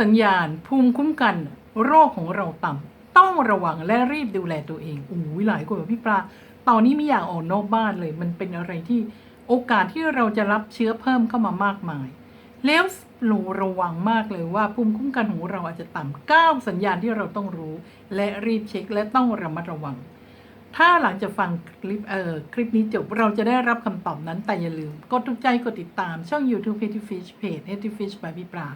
สัญญาณภูมิคุ้มกันโรคของเราต่ำต้องระวังและรีบดูแลตัวเองโอ้ยหลายคนบอกพี่ปลาตอนนี้ไม่อยากออกนอกบ้านเลย มันเป็นอะไรที่โอกาสที่เราจะรับเชื้อเพิ่มเข้ามามากมาย แล้วหนูระวังมากเลยว่าภูมิคุ้มกันของเราอาจจะต่ำเก้าสัญญาณที่เราต้องรู้ และรีบเช็คและต้องระมัดระวัง ถ้าหลังจากฟังคลิปเอ่อคลิปนี้จบเราจะได้รับคำตอบนั้นแต่อย่าลืม กดถูกใจกดติดตามช่อง YouTube Petty Fish Page Petty Fish by พี่ปลา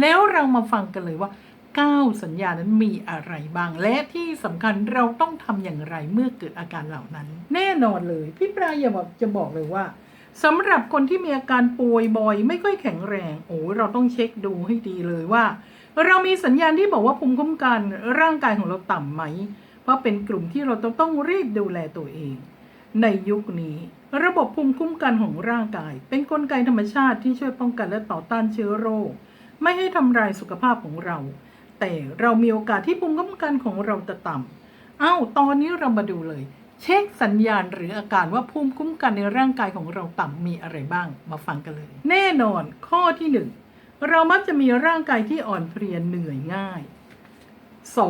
แล้วเรามาฟังกันเลยว่า 9 สัญญานั้นมีอะไรบ้าง และที่สำคัญเราต้องทำอย่างไรเมื่อเกิดอาการเหล่านั้น แน่นอนเลย พี่ปลาอย่าบอกจะบอกเลยว่าสำหรับคนที่มีอาการป่วยบ่อย ไม่ค่อยแข็งแรงโอ้เราต้องเช็คดูให้ดีเลยว่า เรามีสัญญาณที่บอกว่าภูมิคุ้มกันร่างกายของเราต่ำไหม เพราะเป็นกลุ่มที่เราต้องต้องรีบดูแลตัวเอง ในยุคนี้ ระบบภูมิคุ้มกันของร่างกาย เป็นนกลไกธรรมชาติที่ช่วยป้องกันและต่อต้านเชื้อโรค ไม่ให้ทำลายสุขภาพของเรา แต่เรามีโอกาสที่ภูมิคุ้มกันของเราจะต่ำเอ้าตอนนี้เรามาดูเลย เช็คสัญญาณหรืออาการว่าภูมิคุ้มกันในร่างกายของเราต่ำมีอะไรบ้าง มาฟังกันเลย แน่นอน ข้อที่หนึ่งเรามักจะมีร่างกายที่อ่อนเพลียเหนื่อยง่ายส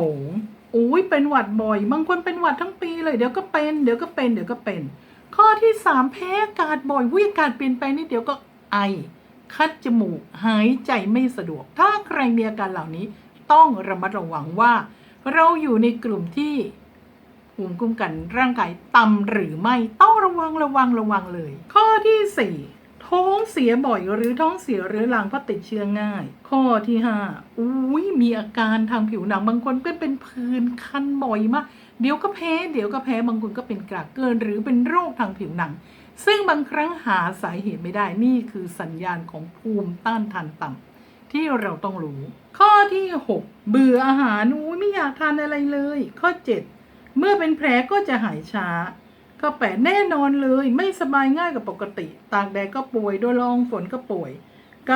อุ้ยเป็นหวัดบ่อย บางคนเป็นหวัดทั้งปีเลย เดี๋ยวก็เป็น เดี๋ยวก็เป็น เดี๋ยวก็เป็น ข้อที่สามแพ้อากาศบ่อยวิอากาศเปลี่ยนไปนิดเดี๋ยวก็ไอ คัดจมูก หายใจไม่สะดวก ถ้าใครมีอาการเหล่านี้ต้องระมัดระวังว่า เราอยู่ในกลุ่มที่ภูมิคุ้มกันร่างกายต่ำหรือไม่ต้องระวังระวังระวังเลย ข้อที่สี่ ท้องเสียบ่อยหรือท้องเสียเรื้อรังเพราะติดเชื้อง่าย ข้อที่ห้าอุ้ยมีอาการทางผิวหนังบางคนเป็นเป็นผื่นคันบ่อยมากเดี๋ยวก็แพ้เดี๋ยวก็แพ้บางคนก็เป็นกรากเกิน หรือเป็นโรคทางผิวหนัง ซึ่งบางครั้งหาสาเหตุไม่ได้นี่คือสัญญาณของภูมิต้านทานต่ำที่เราต้องรู้ ข้อที่ 6 เบื่ออาหารอุ้ยไม่อยากทานอะไรเลย ข้อ 7 เมื่อเป็นแผลก็จะหายช้า ข้อแปดแน่นอนเลย ไม่สบายง่ายกว่าปกติ ตากแดดก็ป่วยโดยลองฝนก็ป่วย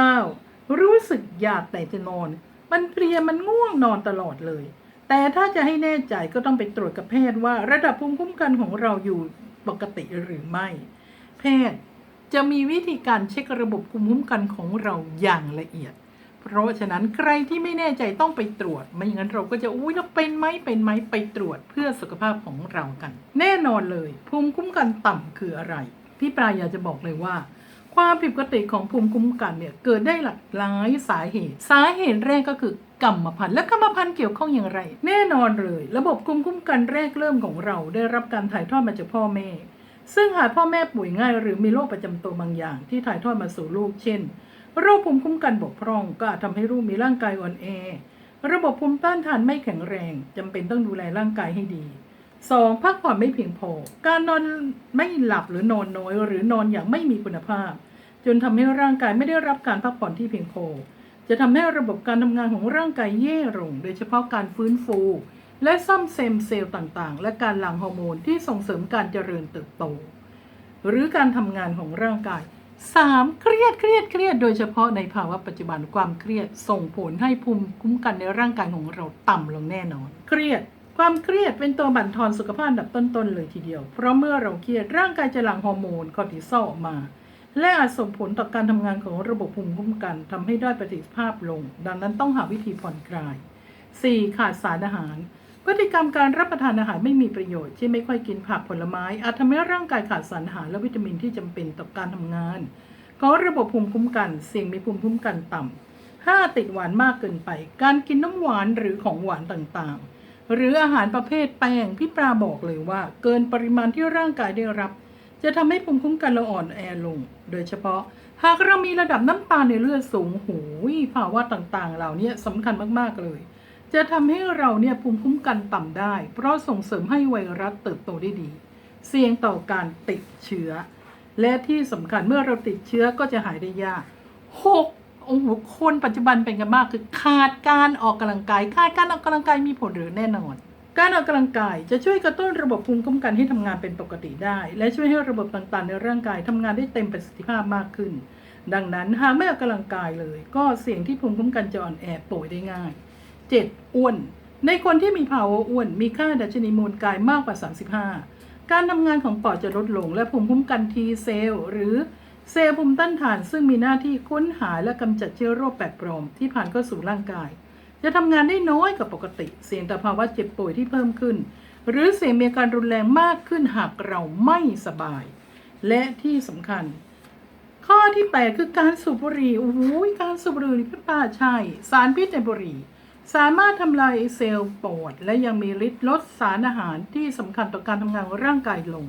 9. รู้สึกอยากแต่จะนอน มันเพลียมันง่วงนอนตลอดเลย แต่ถ้าจะให้แน่ใจก็ต้องไปตรวจกับแพทย์ว่าระดับภูมิคุ้มกันของเราอยู่ปกติหรือไม่ แพทย์จะมีวิธีการเช็คระบบภูมิคุ้มกันของเราอย่างละเอียด เพราะฉะนั้นใครที่ไม่แน่ใจต้องไปตรวจ ไม่อย่างนั้นเราก็จะอุ้ยเราเป็นไหมเป็นไหมไปตรวจเพื่อสุขภาพของเรากัน แน่นอนเลย ภูมิคุ้มกันต่ำคืออะไร พี่ปลายอยากจะบอกเลยว่า ความผิดปกติของภูมิคุ้มกันเนี่ยเกิดได้หลากหลายสาเหตุ สาเหตุแรกก็คือกรรมพันธุ์และกรรมพันธุ์เกี่ยวข้องอย่างไร แน่นอนเลย ระบบภูมิคุ้มกันแรกเริ่มของเรา ได้รับการถ่ายทอดมาจากพ่อแม่ ซึ่งหากพ่อแม่ป่วยง่าย หรือมีโรคประจำตัวบางอย่าง ที่ถ่ายทอดมาสู่ลูก เช่น โรคภูมิคุ้มกันบกพร่องก็อาจทำให้ลูกมีร่างกายอ่อนแอ ระบบภูมิต้านทานไม่แข็งแรงจำเป็นต้องดูแลร่างกายให้ดี 2. พักผ่อนไม่เพียงพอ การนอนไม่หลับหรือนอนน้อย หรือนอนอย่างไม่มีคุณภาพ จนทำให้ร่างกายไม่ได้รับการพักผ่อนที่เพียงพอ จะทำให้ระบบการทำงานของร่างกายแย่ลง โดยเฉพาะการฟื้นฟู และซ่อมเซมเซลล์ต่างๆ และการหลั่งฮอร์โมนที่ส่งเสริมการเจริญเติบโต หรือการทำงานของร่างกาย 3. เครียดเครียดเครียดโดยเฉพาะในภาวะปัจจุบันความเครียดส่งผลให้ภูมิคุ้มกันในร่างกายของเราต่ำลงแน่นอน เครียด ความเครียดเป็นตัวบั่นทอนสุขภาพอันดับต้นๆเลยทีเดียว เพราะเมื่อเราเครียดร่างกายจะหลั่งฮอร์โมนคอร์ติซอลออกมา และอาจส่งผลต่อการทำงานของระบบภูมิคุ้มกันทำให้ด้อยประสิทธิภาพลง ดังนั้นต้องหาวิธีผ่อนคลาย 4. ขาดสารอาหาร พฤติกรรมการรับประทานอาหารไม่มีประโยชน์เช่นไม่ค่อยกินผักผลไม้ อาจทำให้ร่างกายขาดสารอาหารและวิตามินที่จำเป็นต่อการทำงานขอระบบภูมิคุ้มกันเสี่ยงมีภูมิคุ้มกันต่ำ 5. ติดหวานมากเกินไป การกินน้ำหวานหรือของหวานต่างๆ หรืออาหารประเภทแป้งพี่ปลาบอกเลยว่า เกินปริมาณที่ร่างกายได้รับ จะทำให้ภูมิคุ้มกันเราอ่อนแอลง โดยเฉพาะ หากเรามีระดับน้ำตาลในเลือดสูงหูยภาวะต่างๆ เหล่านี้สำคัญมากๆเลย จะทำให้เราเนี่ยภูมิคุ้มกันต่ำได้ เพราะส่งเสริมให้ไวรัสเติบโตได้ดี เสี่ยงต่อการติดเชื้อ และที่สำคัญเมื่อเราติดเชื้อก็จะหายได้ยากหกโอ้โหคนปัจจุบันเป็นกันมากคือขาดการออกกำลังกายขาดการออกกำลังกายมีผลหรือแน่นอน การออกกำลังกายจะช่วยกระตุ้นระบบภูมิคุ้มกันให้ทำงานเป็นปกติได้ และช่วยให้ระบบต่างๆ ในร่างกายทำงานได้เต็มประสิทธิภาพมากขึ้น ดังนั้นหากไม่ออกกำลังกายเลย ก็เสี่ยงที่ภูมิคุ้มกันจะอ่อนแอป่วยได้ง่าย 7. อ้วน ในคนที่มีภาวะอ้วนมีค่าดัชนีมวลกายมากกว่า 35 การทำงานของปอดจะลดลง และภูมิคุ้มกัน T เซลล์หรือเซลล์ภูมิต้านทานซึ่งมีหน้าที่ค้นหาและกำจัดเชื้อโรคแปลกปลอมที่ผ่านเข้าสู่ร่างกาย จะทำงานได้น้อยกว่าปกติ เสี่ยงต่อภาวะเจ็บป่วยที่เพิ่มขึ้น หรือเสี่ยงมีการรุนแรงมากขึ้นหากเราไม่สบาย และที่สำคัญ ข้อที่ 8 คือการสูบบุหรี่โอ้โหการสูบบุหรี่พี่ป้าใช่ สารพิษในบุหรี่ สามารถทำลายเซลล์ปอด และยังมีฤทธิ์ลดสารอาหารที่สำคัญต่อการทำงานของร่างกายลง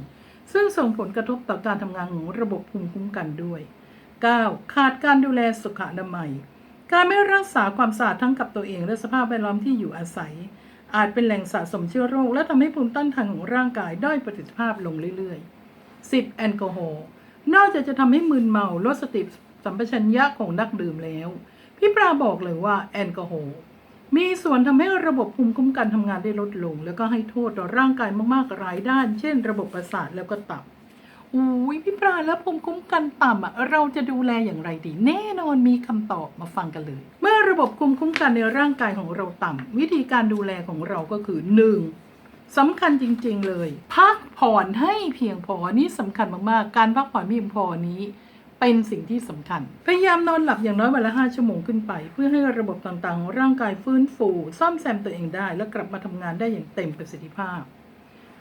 ซึ่งส่งผลกระทบต่อการทำงานของระบบภูมิคุ้มกันด้วย 9. ขาดการดูแลสุขอนามัย การไม่รักษาความสะอาดทั้งกับตัวเองและสภาพแวดล้อมที่อยู่อาศัย อาจเป็นแหล่งสะสมเชื้อโรค และทำให้ภูมิต้านทานของร่างกายด้อยประสิทธิภาพลงเรื่อยๆ 10. แอลกอฮอล์นอกจากจะทำให้มึนเมาลดสติสัมปชัญญะของนักดื่มแล้ว พี่ปราบอกเลยว่าแอลกอฮอล์ มีส่วนทำให้ระบบภูมิคุ้มกันทำงานได้ลดลง แล้วก็ให้โทษต่อร่างกายมากๆหลายด้าน เช่น ระบบประสาทแล้วก็ตับอุ้ยพี่ปราแล้วภูมิคุ้มกันต่ำอะเราจะดูแลอย่างไรดี แน่นอนมีคำตอบมาฟังกันเลย เมื่อระบบภูมิคุ้มกันในร่างกายของเราต่ำวิธีการดูแลของเราก็คือ 1. สำคัญจริง ๆ เลย พักผ่อนให้เพียงพอนี่สำคัญมากๆ การพักผ่อนเพียงพอนี้ เป็นสิ่งที่สำคัญ พยายามนอนหลับอย่างน้อยวันละ 5 ชั่วโมงขึ้นไป เพื่อให้ระบบต่างๆของร่างกายฟื้นฟู ซ่อมแซมตัวเองได้ และกลับมาทำงานได้อย่างเต็มประสิทธิภาพ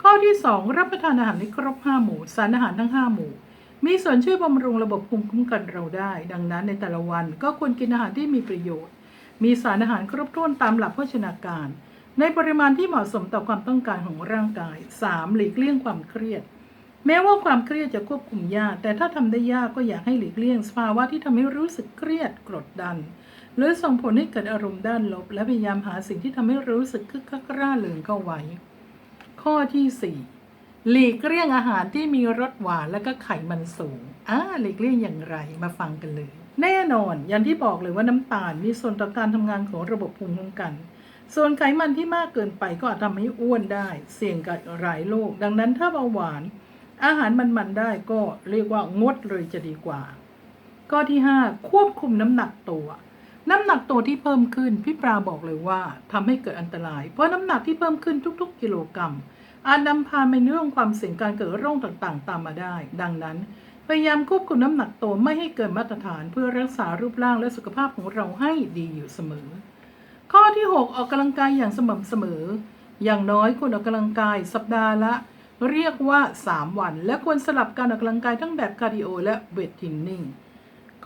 ข้อที่ 2 รับประทานอาหารให้ครบ 5 หมู่ สารอาหารทั้ง 5 หมู่ มีส่วนช่วยบำรุงระบบภูมิคุ้มกันเราได้ ดังนั้นในแต่ละวันก็ควรกินอาหารที่มีประโยชน์ มีสารอาหารครบถ้วนตามหลักโภชนาการ ในปริมาณที่เหมาะสมต่อความต้องการของร่างกาย 3. หลีกเลี่ยงความเครียด แม้ว่าความเครียดจะควบคุมยาก แต่ถ้าทำได้ยากก็อยากให้หลีกเลี่ยงสภาวะที่ทำให้รู้สึกเครียดกดดัน หรือส่งผลให้เกิดอารมณ์ด้านลบ และพยายามหาสิ่งที่ทำให้รู้สึกคึกคักร่าเริงเข้าไว้ ข้อที่ 4 หลีกเลี่ยงอาหารที่มีรสหวานและก็ไขมันสูงอ่าหลีกเลี่ยงอย่างไรมาฟังกันเลย แน่นอนอย่างที่บอกเลยว่าน้ำตาลมีส่วนต่อการทำงานของระบบภูมิคุ้มกันส่วนไขมันที่มากเกินไปก็อาจทำให้อ้วนได้ เสี่ยงกับหลายโรคดังนั้นถ้าเบาหวาน อาหารมันๆได้ก็เรียกว่างดเลยจะดีกว่า ข้อที่ 5 ควบคุมน้ำหนักตัว น้ำหนักตัวที่เพิ่มขึ้นพี่ปราบอกเลยว่าทำให้เกิดอันตราย เพราะน้ำหนักที่เพิ่มขึ้นทุก ๆ กิโลกรัมอาจนำพาไปเรื่องความเสี่ยงการเกิดโรคต่างๆ ตามมาได้ ดังนั้น พยายามควบคุมน้ำหนักตัวไม่ให้เกินมาตรฐานเพื่อรักษารูปร่างและสุขภาพของเราให้ดีอยู่เสมอ ข้อที่ 6 ออกกำลังกายอย่างสม่ำเสมอ อย่างน้อยควรออกกำลังกายสัปดาห์ละ เรียกว่า 3 วัน และควรสลับการออกกำลังกายทั้งแบบคาร์ดิโอและเวทเทรนนิ่ง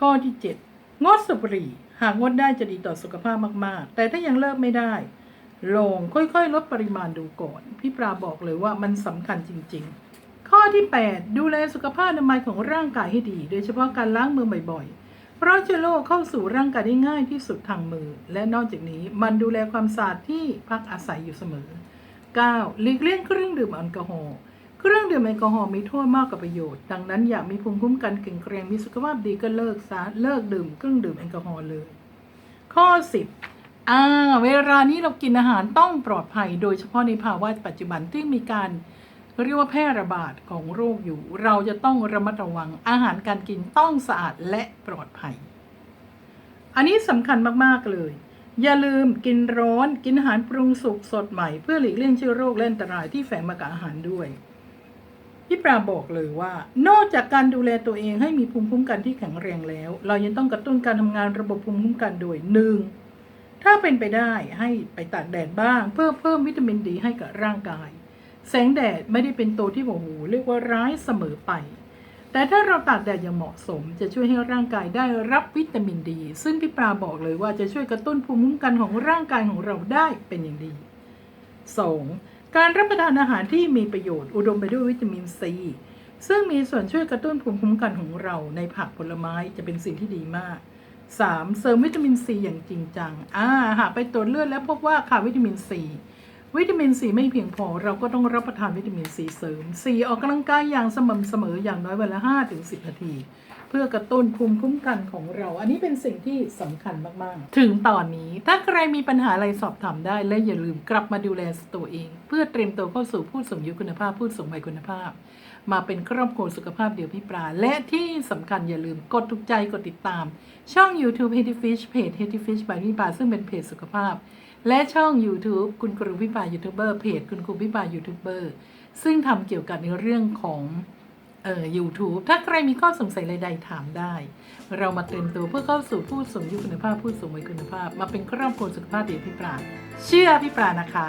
ข้อที่ 7 งดสูบบุหรี่ หากงดได้จะดีต่อสุขภาพมาก ๆ แต่ถ้ายังเลิกไม่ได้ ลองค่อยๆ ลดปริมาณดูก่อน พี่ปราบอกเลยว่ามันสำคัญจริง ๆ ข้อที่ 8 ดูแลสุขภาพอนามัยของร่างกายให้ดี โดยเฉพาะการล้างมือบ่อยๆ เพราะเชื้อโรคเข้าสู่ร่างกายได้ง่ายที่สุดทางมือ และนอกจากนี้มันดูแลความสะอาดที่พักอาศัยอยู่เสมอ 9. หลีกเลี่ยงเครื่องดื่มแอลกอฮอล์เครื่องดื่มแอลกอฮอล์มีโทษมากกว่าประโยชน์ ดังนั้นอยากมีภูมิคุ้มกันแข็งแกรงมีสุขภาพดีก็เลิกซะเลิกดื่มเครื่องดื่มแอลกอฮอล์เลย ข้อ 10อ่าเวลานี้เรากินอาหารต้องปลอดภัย โดยเฉพาะในภาวะปัจจุบันที่มีการเรียกว่าแพร่ระบาดของโรคอยู่ เราจะต้องระมัดระวังอาหารการกินต้องสะอาดและปลอดภัย อันนี้สำคัญมากๆเลย อย่าลืมกินร้อนกินอาหารปรุงสุกสดใหม่ เพื่อหลีกเลี่ยงเชื้อโรคและอันตรายที่แฝงมากับอาหารด้วยพี่ปราบอกเลยว่า นอกจากการดูแลตัวเองให้มีภูมิคุ้มกันที่แข็งแรงแล้ว เรายังต้องกระตุ้นการทำงานระบบภูมิคุ้มกันโดยหนึ่งถ้าเป็นไปได้ให้ไปตากแดดบ้าง เพื่อเพิ่มวิตามินดีให้กับร่างกาย แสงแดดไม่ได้เป็นตัวที่โอ้โหเรียกว่าร้ายเสมอไป แต่ถ้าเราตากแดดอย่างเหมาะสม จะช่วยให้ร่างกายได้รับวิตามินดี ซึ่งพี่ปราบอกเลยว่าจะช่วยกระตุ้นภูมิคุ้มกันของร่างกายของเราได้เป็นอย่างดี 2. การรับประทานอาหารที่มีประโยชน์อุดมไปด้วยวิตามินซีซึ่งมีส่วนช่วยกระตุ้นภูมิคุ้มกันของเราในผักผลไม้จะเป็นสิ่งที่ดีมาก 3. เสริมวิตามินซีอย่างจริงจังอ่าหากไปตรวจเลือดแล้วพบว่าขาดวิตามินซี วิตามินซีไม่เพียงพอ เราก็ต้องรับประทานวิตามินซีเสริม 4. ออกกำลังกายอย่างสม่ำเสมออย่างน้อยวันละ5ถึง10 นาที เพื่อกระตุ้นภูมิคุ้มกันของเรา อันนี้เป็นสิ่งที่สำคัญมากๆ ถึงตอนนี้ถ้าใครมีปัญหาอะไรสอบถามได้ และอย่าลืมกลับมาดูแลตัวเอง เพื่อเตรียมตัวเข้าสู่ผู้สูงอายุคุณภาพผู้สูงวัยคุณภาพ มาเป็นครอบครัวสุขภาพเดียวพี่ปลาและที่สำคัญอย่าลืมกดถูกใจกดติดตาม ช่อง YouTube h e a d y Fish เพจ h e a d y Fish by พี่ปลาซึ่งเป็นเพจสุขภาพ และช่อง YouTube คุณครูพี่ปลายูทูบเบอร์เพจคุณครูพี่ปลายูทูบเบอร์ซึ่งทำเกี่ยวกับในเรื่องของเอ่อ YouTube ถ้าใครมีข้อสงสัยใดๆถามได้ เรามาเตรียมตัวเพื่อเข้าสู่ผู้สูงอายุคุณภาพผู้สูงวัยคุณภาพ มาเป็นครอบครัวสุขภาพเดียวพี่ปราเชื่อพี่ปรานะคะ